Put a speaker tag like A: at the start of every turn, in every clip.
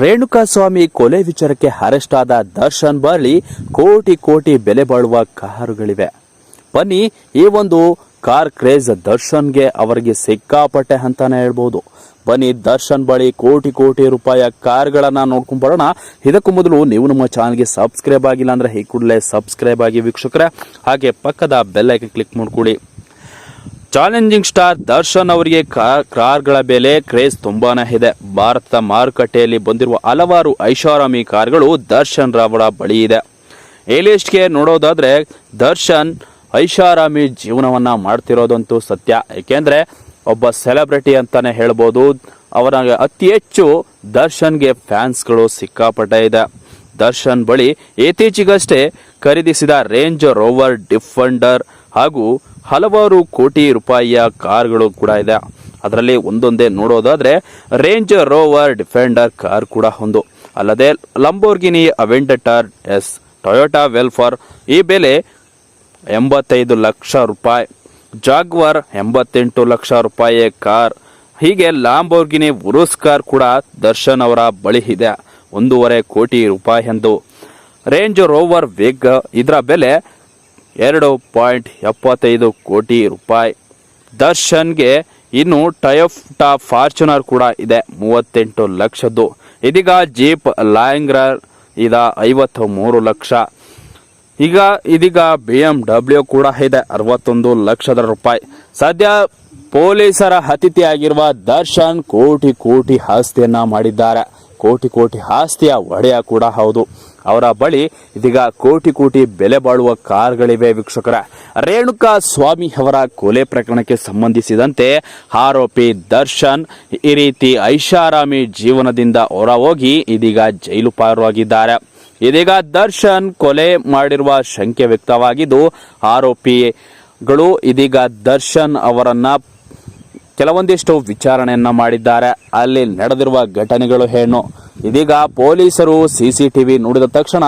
A: ರೇಣುಕಾಸ್ವಾಮಿ ಕೊಲೆ ವಿಚಾರಕ್ಕೆ ಅರೆಸ್ಟ್ ಆದ ದರ್ಶನ್ ಬಳಿ ಕೋಟಿ ಕೋಟಿ ಬೆಲೆ ಬಾಳುವ ಕಾರುಗಳಿವೆ. ಬನ್ನಿ, ಈ ಒಂದು ಕಾರ್ ಕ್ರೇಜ್ ದರ್ಶನ್ಗೆ ಅವರಿಗೆ ಸಿಕ್ಕಾಪಟ್ಟೆ ಅಂತಾನೆ ಹೇಳ್ಬೋದು. ಬನ್ನಿ, ದರ್ಶನ್ ಬಳಿ ಕೋಟಿ ಕೋಟಿ ರೂಪಾಯಿಯ ಕಾರ್ಗಳನ್ನ ನೋಡ್ಕೊಂಡು ಬರೋಣ ಇದಕ್ಕೂ ಮೊದಲು ನೀವು ನಮ್ಮ ಚಾನಲ್ಗೆ ಸಬ್ಸ್ಕ್ರೈಬ್ ಆಗಿಲ್ಲ ಅಂದ್ರೆ ಈ ಕೂಡಲೇ ಸಬ್ಸ್ಕ್ರೈಬ್ ಆಗಿ ವೀಕ್ಷಕರೇ. ಹಾಗೆ ಪಕ್ಕದ ಬೆಲ್ ಐಕನ್ ಕ್ಲಿಕ್ ಮಾಡ್ಕೊಳ್ಳಿ. ಚಾಲೆಂಜಿಂಗ್ ಸ್ಟಾರ್ ದರ್ಶನ್ ಅವರಿಗೆ ಕಾರ್ಗಳ ಬೆಲೆ ಕ್ರೇಜ್ ತುಂಬಾನೇ ಇದೆ. ಭಾರತದ ಮಾರುಕಟ್ಟೆಯಲ್ಲಿ ಬಂದಿರುವ ಹಲವಾರು ಐಷಾರಾಮಿ ಕಾರ್ಗಳು ದರ್ಶನ್ ರಾವಳ ಬಳಿ ಇದೆ. ಲಿಸ್ಟ್ಗೆ ನೋಡೋದಾದ್ರೆ ದರ್ಶನ್ ಐಷಾರಾಮಿ ಜೀವನವನ್ನ ಮಾಡ್ತಿರೋದಂತೂ ಸತ್ಯ. ಏಕೆಂದರೆ ಒಬ್ಬ ಸೆಲೆಬ್ರಿಟಿ ಅಂತಾನೆ ಹೇಳ್ಬೋದು ಅವರ ಅತಿ ಹೆಚ್ಚು ದರ್ಶನ್ಗೆ ಫ್ಯಾನ್ಸ್ಗಳು ಸಿಕ್ಕಾಪಟ್ಟೆ ಇದೆ. ದರ್ಶನ್ ಬಳಿ ಇತ್ತೀಚೆಗಷ್ಟೇ ಖರೀದಿಸಿದ ರೇಂಜ್ ರೋವರ್ ಡಿಫೆಂಡರ್ ಹಾಗೂ ಹಲವಾರು ಕೋಟಿ ರೂಪಾಯಿಯ ಕಾರ್ಗಳು ಕೂಡ ಇದೆ. ಅದರಲ್ಲಿ ಒಂದೊಂದೇ ನೋಡೋದಾದ್ರೆ ರೇಂಜ್ ರೋವರ್ ಡಿಫೆಂಡರ್ ಕಾರ್ ಕೂಡ ಒಂದು. ಅಲ್ಲದೆ Lamborghini Aventador S Toyota Vellfire ಈ ಬೆಲೆ ಎಂಬತ್ತೈದು ಲಕ್ಷ ರೂಪಾಯಿ. ಜಾಗ್ವಾರ್ ಎಂಬತ್ತೆಂಟು ಲಕ್ಷ ರೂಪಾಯಿ ಕಾರ್ ಹೀಗೆ ಲಾಂಬೋರ್ಗಿನಿ ಉರುಸ್ ಕಾರ್ ಕೂಡ ದರ್ಶನ್ ಅವರ ಬಳಿ ಇದೆ. ಒಂದೂವರೆ ಕೋಟಿ ರೂಪಾಯಿ ಎಂದು. ರೇಂಜ್ ರೋವರ್ ವೇಗ ಇದರ ಬೆಲೆ ಎರಡು ಪಾಯಿಂಟ್ ಎಪ್ಪತ್ತೈದು ಕೋಟಿ ರೂಪಾಯಿ. ದರ್ಶನ್ಗೆ ಇನ್ನು ಟಯೋಟಾ ಫಾರ್ಚುನರ್ ಕೂಡ ಇದೆ, ಮೂವತ್ತೆಂಟು ಲಕ್ಷದ್ದು. ಇದೀಗ ಜೀಪ್ ಲ್ಯಾಂಗ್ರರ್ ಇದ ಐವತ್ತು ಮೂರು ಲಕ್ಷ. ಈಗ ಇದೀಗ ಬಿ ಎಂ ಡಬ್ಲ್ಯೂ ಕೂಡ ಇದೆ, ಅರವತ್ತೊಂದು ಲಕ್ಷದ ರೂಪಾಯಿ. ಸದ್ಯ ಪೊಲೀಸರ ಅತಿಥಿಯಾಗಿರುವ ದರ್ಶನ್ ಕೋಟಿ ಕೋಟಿ ಆಸ್ತಿಯನ್ನ ಮಾಡಿದ್ದಾರೆ. ಕೋಟಿ ಕೋಟಿ ಆಸ್ತಿಯ ಒಡೆಯ ಕೂಡ ಹೌದು. ಅವರ ಬಳಿ ಇದೀಗ ಕೋಟಿ ಕೋಟಿ ಬೆಲೆ ಬಾಳುವ ಕಾರ್ಗಳಿವೆ ವೀಕ್ಷಕರ. ರೇಣುಕಾ ಸ್ವಾಮಿ ಅವರ ಕೊಲೆ ಪ್ರಕರಣಕ್ಕೆ ಸಂಬಂಧಿಸಿದಂತೆ ಆರೋಪಿ ದರ್ಶನ್ ಈ ರೀತಿ ಐಷಾರಾಮಿ ಜೀವನದಿಂದ ಹೊರ ಹೋಗಿ ಇದೀಗ ಜೈಲು ಪಾರಾಗಿದ್ದಾರೆ ಇದೀಗ ದರ್ಶನ್ ಕೊಲೆ ಮಾಡಿರುವ ಶಂಕೆ ವ್ಯಕ್ತವಾಗಿದ್ದು, ಆರೋಪಿಗಳು ಇದೀಗ ದರ್ಶನ್ ಅವರನ್ನ ಕೆಲವೊಂದಿಷ್ಟು ವಿಚಾರಣೆಯನ್ನ ಮಾಡಿದ್ದಾರೆ. ಅಲ್ಲಿ ನಡೆದಿರುವ ಘಟನೆಗಳು ಏನು? ಇದೀಗ ಪೊಲೀಸರು ಸಿಸಿಟಿವಿ ನೋಡಿದ ತಕ್ಷಣ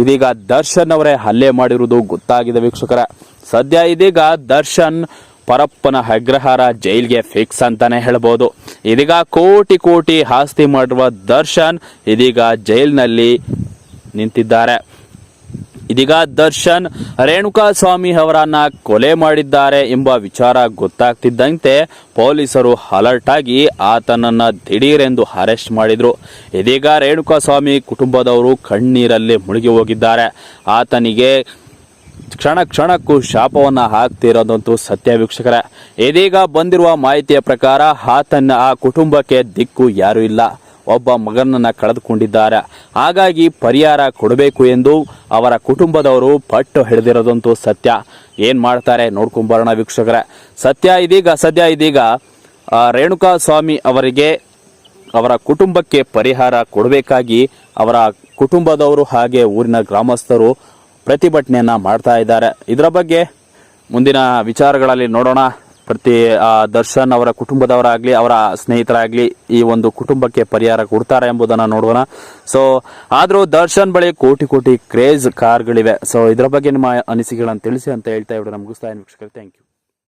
A: ಇದೀಗ ದರ್ಶನ್ ಅವರೇ ಹಲ್ಲೆ ಮಾಡಿರುವುದು ಗೊತ್ತಾಗಿದೆ ವೀಕ್ಷಕರ. ಸದ್ಯ ಇದೀಗ ದರ್ಶನ್ ಪರಪ್ಪನ ಅಗ್ರಹಾರ ಜೈಲ್ಗೆ ಫಿಕ್ಸ್ ಅಂತಾನೆ ಹೇಳ್ಬೋದು. ಇದೀಗ ಕೋಟಿ ಕೋಟಿ ಆಸ್ತಿ ಮಾಡಿರುವ ದರ್ಶನ್ ಇದೀಗ ಜೈಲ್ನಲ್ಲಿ ನಿಂತಿದ್ದಾರೆ. ಇದೀಗ ದರ್ಶನ್ ರೇಣುಕಾ ಸ್ವಾಮಿ ಅವರನ್ನ ಕೊಲೆ ಮಾಡಿದ್ದಾರೆ ಎಂಬ ವಿಚಾರ ಗೊತ್ತಾಗ್ತಿದ್ದಂತೆ ಪೊಲೀಸರು ಅಲರ್ಟ್ ಆಗಿ ಆತನನ್ನ ದಿಢೀರೆಂದು ಅರೆಸ್ಟ್ ಮಾಡಿದ್ರು. ಇದೀಗ ರೇಣುಕಾ ಸ್ವಾಮಿ ಕುಟುಂಬದವರು ಕಣ್ಣೀರಲ್ಲಿ ಮುಳುಗಿ ಹೋಗಿದ್ದಾರೆ. ಆತನಿಗೆ ಕ್ಷಣ ಕ್ಷಣಕ್ಕೂ ಶಾಪವನ್ನ ಹಾಕ್ತಿರೋದಂತೂ ಸತ್ಯ ವೀಕ್ಷಕರೇ. ಇದೀಗ ಬಂದಿರುವ ಮಾಹಿತಿಯ ಪ್ರಕಾರ ಆತನ ಆ ಕುಟುಂಬಕ್ಕೆ ದಿಕ್ಕು ಯಾರೂ ಇಲ್ಲ. ಒಬ್ಬ ಮಗನನ್ನ ಕಳೆದುಕೊಂಡಿದ್ದಾರೆ. ಹಾಗಾಗಿ ಪರಿಹಾರ ಕೊಡಬೇಕು ಎಂದು ಅವರ ಕುಟುಂಬದವರು ಪಟ್ಟು ಹಿಡಿದಿರೋದಂತೂ ಸತ್ಯ. ಏನು ಮಾಡ್ತಾರೆ ನೋಡ್ಕೊಂಬರೋಣ ವೀಕ್ಷಕರೇ. ಸತ್ಯ ಇದೀಗ, ಸದ್ಯ ಇದೀಗ ರೇಣುಕಾ ಸ್ವಾಮಿ ಅವರಿಗೆ ಅವರ ಕುಟುಂಬಕ್ಕೆ ಪರಿಹಾರ ಕೊಡಬೇಕಾಗಿ ಅವರ ಕುಟುಂಬದವರು ಹಾಗೆ ಊರಿನ ಗ್ರಾಮಸ್ಥರು ಪ್ರತಿಭಟನೆಯನ್ನ ಮಾಡ್ತಾ ಇದ್ದಾರೆ. ಇದರ ಬಗ್ಗೆ ಮುಂದಿನ ವಿಚಾರಗಳಲ್ಲಿ ನೋಡೋಣ. ಪ್ರತಿ ದರ್ಶನ್ ಅವರ ಕುಟುಂಬದವರಾಗಲಿ, ಅವರ ಸ್ನೇಹಿತರಾಗಲಿ ಈ ಒಂದು ಕುಟುಂಬಕ್ಕೆ ಪರಿಹಾರ ಕೊಡ್ತಾರೆ ಎಂಬುದನ್ನ ನೋಡೋಣ. ಸೊ ಆದರೂ ದರ್ಶನ್ ಬಳಿ ಕೋಟಿ ಕೋಟಿ ಕ್ರೇಜ್ ಕಾರ್ಗಳಿವೆ. ಸೊ ಇದರ ಬಗ್ಗೆ ನಿಮ್ಮ ಅನಿಸಿಕೆಗಳನ್ನು ತಿಳಿಸಿ ಅಂತ ಹೇಳ್ತಾ ಇವರು ಮುಗಿಸ್ತಾ ವೀಕ್ಷಕರು. Thank you